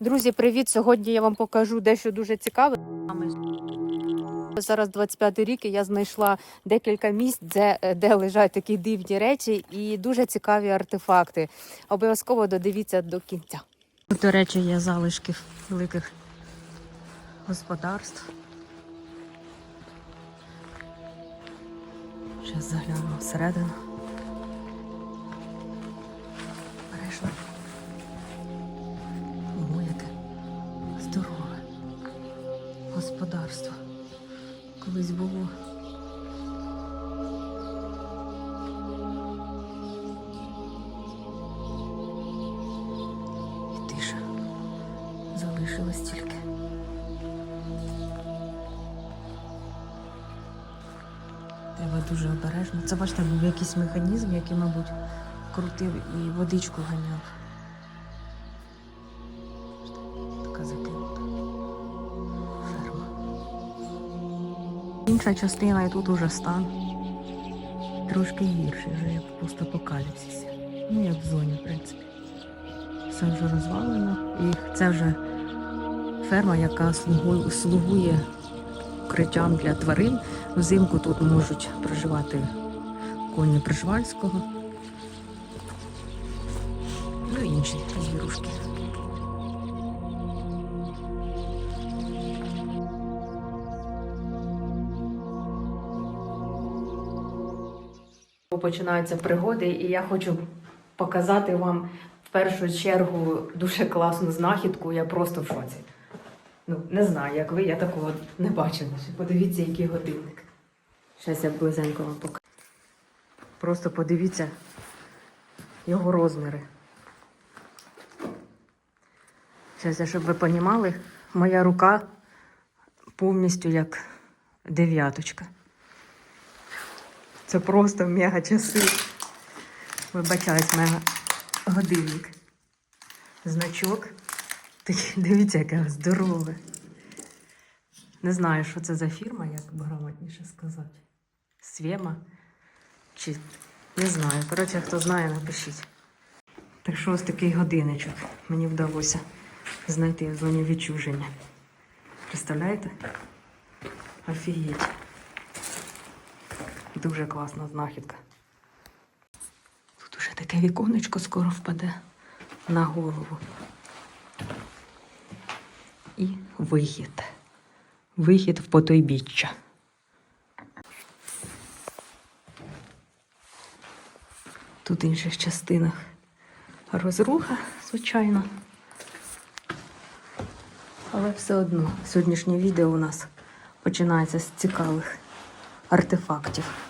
Друзі, привіт! Сьогодні я вам покажу дещо дуже цікаве. Зараз 25 рік і я знайшла декілька місць, де, де лежать такі дивні речі і дуже цікаві артефакти. Обов'язково додивіться до кінця. Тут, до речі, є залишки великих господарств. Зараз заглянемо всередину. Бережно. Господарство. Колись було. І тиша залишилась тільки. Треба дуже обережно. Це бачите, був якийсь механізм, який, мабуть, крутив і водичку ганяв. Інша частина і тут уже стан. Трошки гірший, вже як в постапокаліпсисі. Ну, як в зоні, в принципі. Все вже розвалено. І це вже ферма, яка слугує, слугує укриттям для тварин. Взимку тут можуть проживати коні Прижвальського. Починаються пригоди, і я хочу показати вам в першу чергу дуже класну знахідку. Я просто в шоці. Ну, не знаю, як ви, я такого не бачила. Подивіться, який годинник. Зараз я близенько вам покажу. Просто подивіться його розміри. Я, щоб ви понімали, моя рука повністю як дев'яточка. Це просто мега часи. Вибачаюсь, мега годинник. Значок. Дивіться, яке здорове. Не знаю, що це за фірма, як би грамотніше сказати. Свєма. Чи не знаю. Коротше, хто знає, напишіть. Так що ось такий годинничок мені вдалося знайти в зоні відчуження. Представляєте? Офігеть. Дуже класна знахідка. Тут уже таке віконечко скоро впаде на голову. І вихід. Вихід в потойбіччя. Тут в інших частинах розруха, звичайно. Але все одно сьогоднішнє відео у нас починається з цікавих артефактів.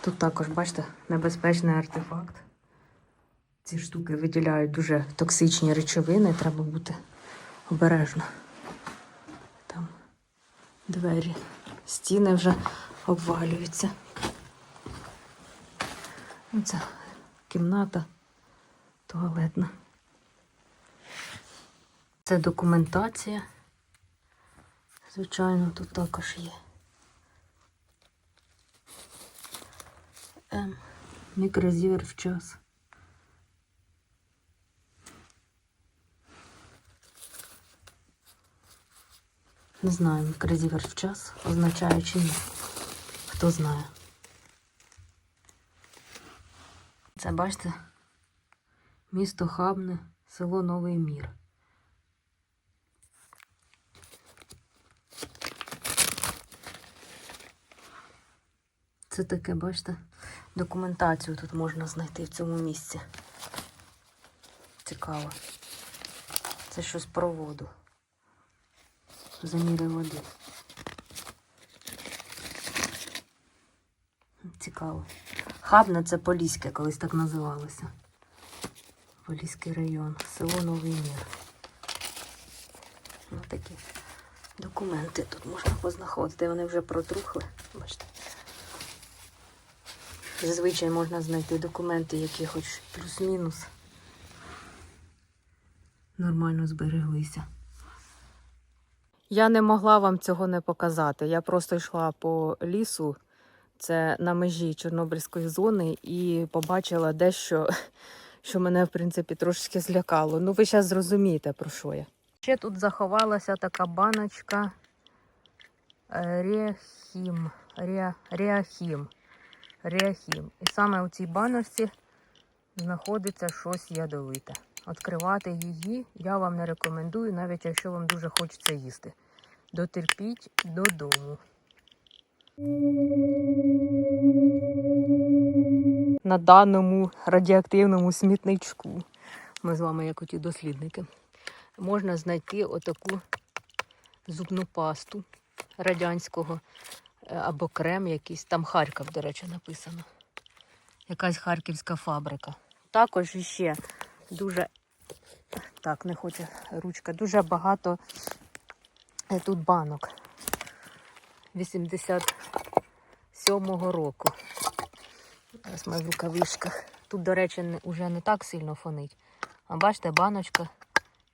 Тут також, бачите, небезпечний артефакт. Ці штуки виділяють дуже токсичні речовини, треба бути обережно. Там двері, стіни вже обвалюються. Ну, Це кімната туалетна. Це документація. Звичайно, тут також є. М. Мікрозівер в час. Не знаю, мікрозівер в час означає чи ні. Хто знає. Це бачите? Місто Хабне, село Новий Мір. Це таке, бачите, документацію тут можна знайти в цьому місці. Цікаво. Це щось про воду. Заміри води. Цікаво. Хабне це Поліське, колись так називалося. Поліський район, село Новий Мір. Ось такі документи тут можна познаходити. Вони вже протрухли. Бачите. Зазвичай можна знайти документи, які хоч плюс-мінус нормально збереглися. Я не могла вам цього не показати. Я просто йшла по лісу, це на межі Чорнобильської зони, і побачила дещо, що мене, в принципі, трошки злякало. Ну, ви зараз зрозумієте, про що я. Ще тут заховалася така баночка е, Рехім. Ре, Реахім. Реахім. І саме у цій баночці знаходиться щось ядовите. Відкривати її я вам не рекомендую, навіть якщо вам дуже хочеться їсти. Дотерпіть додому. На даному радіоактивному смітничку. Ми з вами, як оті дослідники, можна знайти отаку зубну пасту радянського або крем якийсь. Там Харків, до речі, написано. Якась харківська фабрика. Також іще дуже. Так, не хоче ручка. Дуже багато е, тут банок. 87-го року. Зараз ми в рукавичках. Тут, до речі, уже не так сильно фонить. А бачите, баночка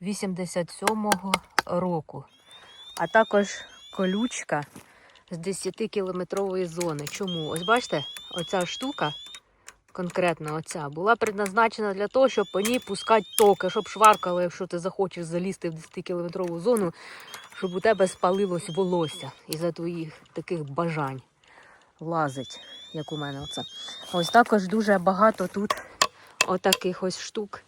87-го року. А також колючка з 10-кілометрової зони. Чому? Ось бачите, оця штука, конкретно оця, була предназначена для того, щоб по ній пускати токи, щоб шваркало, якщо ти захочеш залізти в 10-кілометрову зону, щоб у тебе спалилось волосся із-за твоїх таких бажань лазить, як у мене оце. Ось також дуже багато тут отаких ось штук.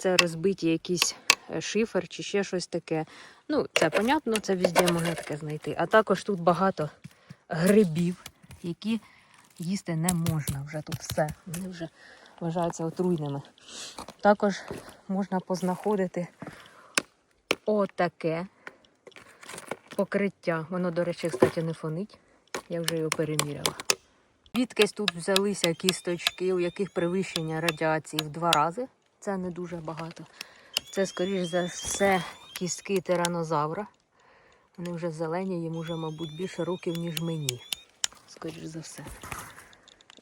Це розбиті якісь шифер чи ще щось таке. Ну, це понятно, це везде можна таке знайти. А також тут багато грибів, які їсти не можна вже тут все. Вони вже вважаються отруйними. Також можна познаходити отаке покриття. Воно, до речі, кстати, не фонить. Я вже його переміряла. Звідкись тут взялися кісточки, у яких перевищення радіації в два рази. Це не дуже багато. Це, скоріш за все, кістки тиранозавра. Вони вже зелені, їм вже, мабуть, більше років, ніж мені. Скоріш за все.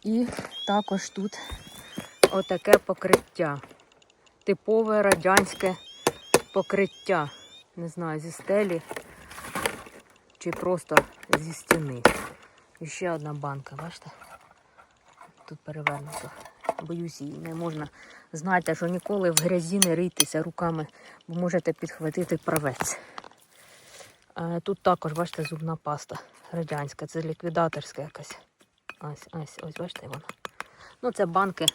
І також тут отаке покриття. Типове радянське покриття. Не знаю, зі стелі чи просто зі стіни. І ще одна банка, бачите? Тут перевернуто. Боюсь, її не можна. Знайте, що ніколи в грязі не riйтеся руками, бо можете підхватити правець. Тут також, бачите, зубна паста радянська, це ліквідаторська якась. Ось, ось, ось, бачите вона. Ну, це банки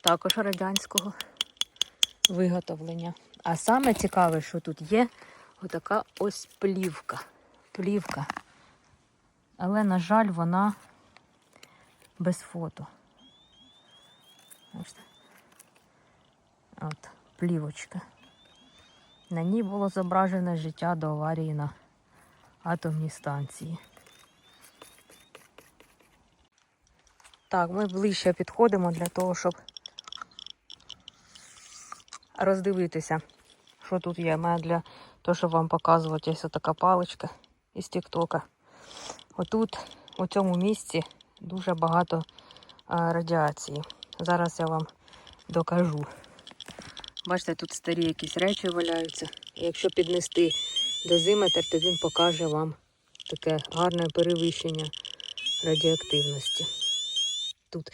також радянського виготовлення. А саме цікаве, що тут є отака ось плівка. Плівка. Але, на жаль, вона без фото. Бачите? Плівочка. На ній було зображене життя до аварії на атомній станції. Так, ми ближче підходимо для того, щоб роздивитися, що тут є. У мене для того, щоб вам показувати, ось така паличка із Тіктока. Отут, у цьому місці, дуже багато радіації. Зараз я вам докажу. Бачите, тут старі якісь речі валяються. Якщо піднести дозиметр, то він покаже вам таке гарне перевищення радіоактивності. Тут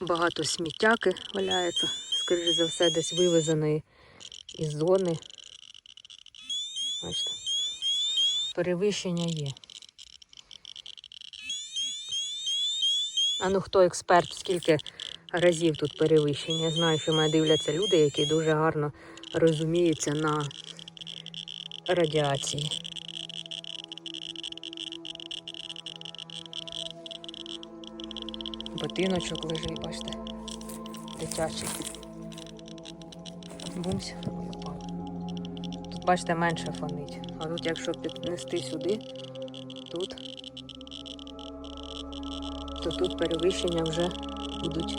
багато сміттяки валяється, скоріше за все, десь вивезеної із зони. Бачите, перевищення є. А ну хто експерт, скільки разів тут перевищення? Знаю, що мене дивляться люди, які дуже гарно розуміються на радіації. Ботиночок лежить, бачите, дитячий. Бумсь, ой. Тут, бачите, менше фонить. А тут, якщо піднести сюди, тут, то тут перевищення вже будуть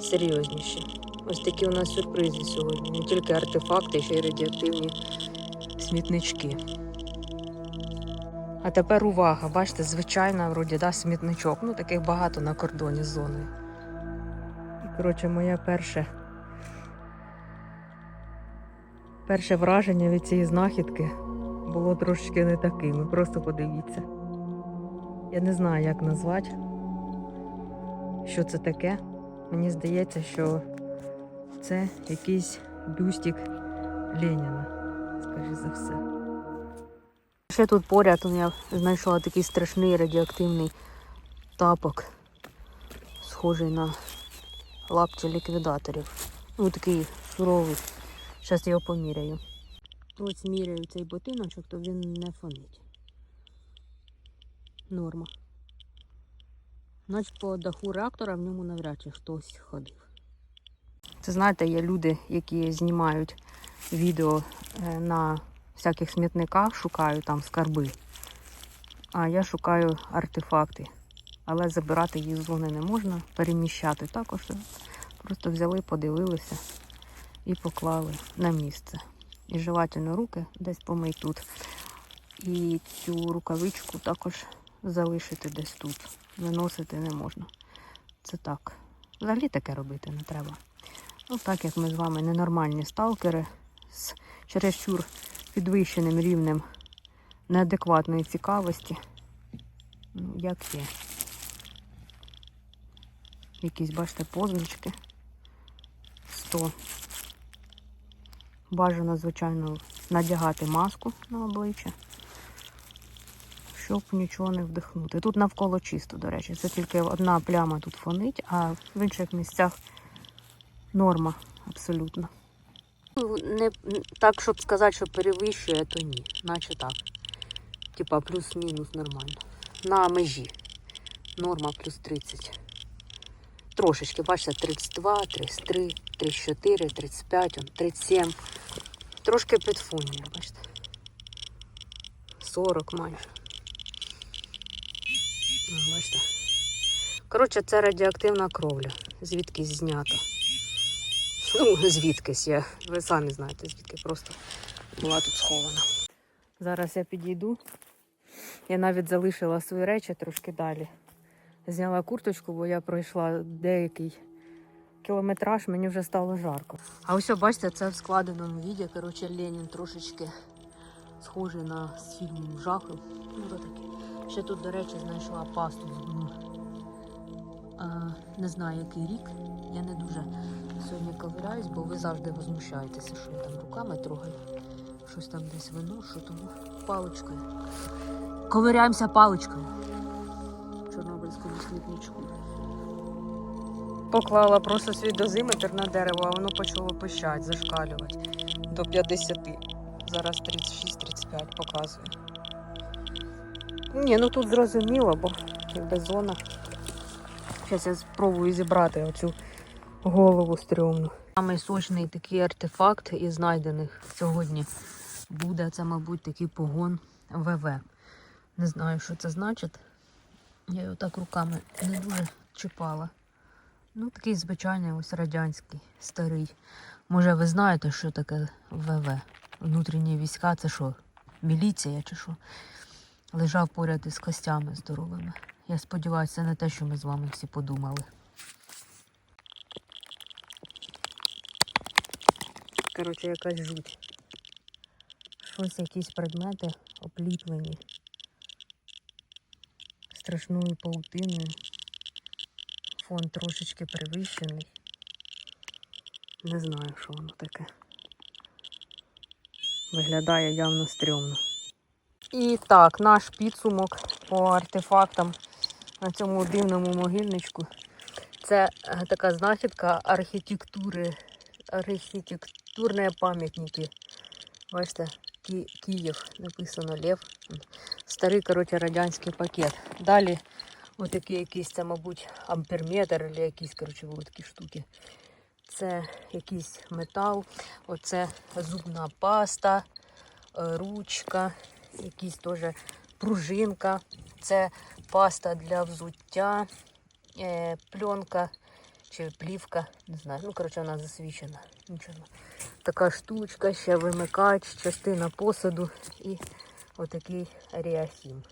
серйозніші. Ось такі у нас сюрпризи сьогодні. Не тільки артефакти, ще й радіоактивні смітнички. А тепер увага, бачите, звичайно, вроді, да, смітничок. Ну, таких багато на кордоні з. І, коротше, моє перше. Перше враження від цієї знахідки було трошечки не таким. Просто подивіться. Я не знаю, як назвати, що це таке. Мені здається, що це якийсь бюстик Леніна скоріш за все. Ще тут поряд я знайшла такий страшний радіоактивний тапок, схожий на лапті ліквідаторів. Ну, такий суровий. Зараз його поміряю. Ось міряю цей ботиночок, то він не фонить. Норма. Значить, по даху реактора в ньому навряд чи хтось ходив. Це знаєте, є люди, які знімають відео е, на всяких смітниках, шукаю там скарби. А я шукаю артефакти. Але забирати їх з зони не можна, переміщати також. Просто взяли, подивилися і поклали на місце. І желательно руки десь помий тут. І цю рукавичку також залишити десь тут. Виносити не можна. Це так. Взагалі таке робити не треба. Ну, так як ми з вами ненормальні сталкери з чересчур підвищеним рівнем неадекватної цікавості. Ну, як є. Якісь, бачите, позначки. 100. Бажано, звичайно, надягати маску на обличчя, щоб нічого не вдихнути. Тут навколо чисто, до речі. Це тільки одна пляма тут фонить, а в інших місцях норма абсолютно. Ну, Не так, щоб сказати, що перевищує, то ні. Наче так. Типа плюс-мінус нормально. На межі. Норма плюс 30. Трошечки, бачите, 32, 33, 34, 35, 37. Трошки підфонює, бачите. 40 майже. Бачите. Коротше, це радіоактивна кровля. Звідкись знято. Ну, звідкись я. Ви самі знаєте, звідки просто була тут схована. Зараз я підійду. Я навіть залишила свої речі трошки далі. Зняла курточку, бо я пройшла деякий кілометраж, мені вже стало жарко. А ось, бачите, це в складеному віді. Коротше, Ленін трошечки схожий на з фільму жахів. Ну, таке. Ще тут, до речі, знайшла пасту не знаю, який рік. Я не дуже сьогодні ковиряюсь, бо ви завжди возмущаєтеся, що я там руками трогаю. Щось там десь виношу, тому паличкою. Ковиряємося паличкою. В Чорнобильському. Поклала просто свій дозиметр на дерево, а воно почало пищати, зашкалювати до 50. Зараз 36-35 показує. Ні, ну тут зрозуміло, бо якби зона. Зараз я спробую зібрати оцю голову стрьомну. Самий сочний такий артефакт із знайдених сьогодні буде. Це, мабуть, такий погон ВВ. Не знаю, що це значить. Я його так руками не дуже чіпала. Ну, такий звичайний ось радянський, старий. Може, ви знаєте, що таке ВВ? Внутрішні війська це що? Міліція чи що? Лежав поряд із костями здоровими. Я сподіваюся, не те, що ми з вами всі подумали. Коротше, якась жуть. Щось якісь предмети опліплені страшною паутиною. Фон трошечки перевищений. Не знаю, що воно таке. Виглядає явно стрьомно. І так, наш підсумок по артефактам на цьому дивному могильничку. Це е, така знахідка архітектури, архітектурні пам'ятники. Бачите, Ки- Київ, написано Лев. Старий, коротше, радянський пакет. Далі отакий якийсь, це, мабуть, амперметр, або якісь, коротше, такі штуки. Це якийсь метал, оце зубна паста, е, ручка, якісь теж пружинка. Це паста для взуття, е, пленка чи плівка, не знаю. Ну, коротше, вона засвічена. Нічого. Така штучка, ще вимикач, частина посуду і отакий ріахім.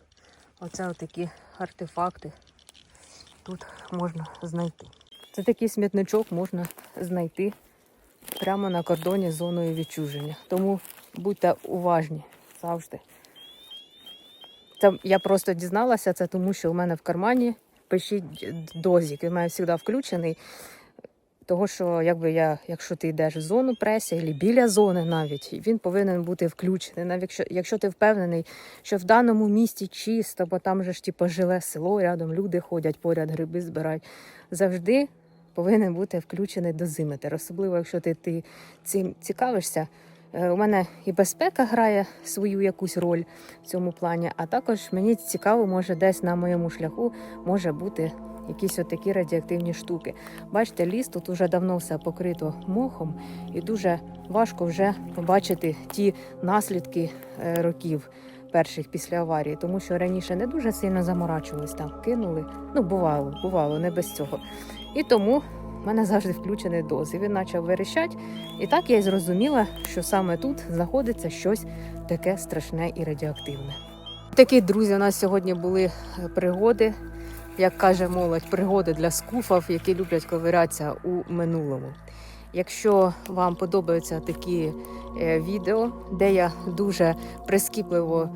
Оце отакі артефакти тут можна знайти. Це такий смітничок можна знайти прямо на кордоні зоною відчуження. Тому будьте уважні завжди. Це я просто дізналася це, тому що у мене в кармані пишіть дозік. Він мене завжди включений. Того, що якби я, якщо ти йдеш в зону преси, або біля зони навіть, він повинен бути включений. Навіть якщо, якщо ти впевнений, що в даному місті чисто, бо там же ж типу, жиле село, рядом люди ходять, поряд гриби збирають. Завжди повинен бути включений дозиметр. Особливо, якщо ти, ти цим цікавишся. Е, У мене і безпека грає свою якусь роль в цьому плані, а також мені цікаво, може, десь на моєму шляху може бути якісь отакі радіоактивні штуки. Бачите, ліс тут уже давно все покрито мохом, і дуже важко вже побачити ті наслідки е, років перших після аварії, тому що раніше не дуже сильно заморачувались там, кинули. Ну, бувало, бувало, не без цього. І тому в мене завжди включений доз. І він почав верещати. І так я й зрозуміла, що саме тут знаходиться щось таке страшне і радіоактивне. Такі друзі, у нас сьогодні були е, пригоди, як каже молодь, пригоди для скуфів, які люблять ковирятися у минулому. Якщо вам подобаються такі е, відео, де я дуже прискіпливо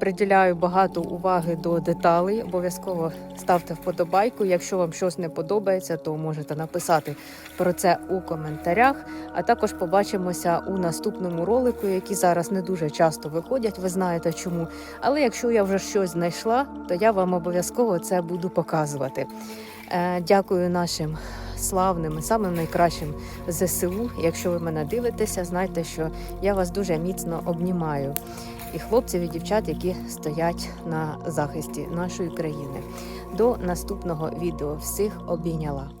приділяю багато уваги до деталей, обов'язково ставте вподобайку. Якщо вам щось не подобається, то можете написати про це у коментарях. А також побачимося у наступному ролику, які зараз не дуже часто виходять. Ви знаєте чому. Але якщо я вже щось знайшла, то я вам обов'язково це буду показувати. Е, Дякую нашим славним і самим найкращим ЗСУ. Якщо ви мене дивитеся, знайте, що я вас дуже міцно обнімаю. І хлопців і дівчат, які стоять на захисті нашої країни. До наступного відео всіх обійняла.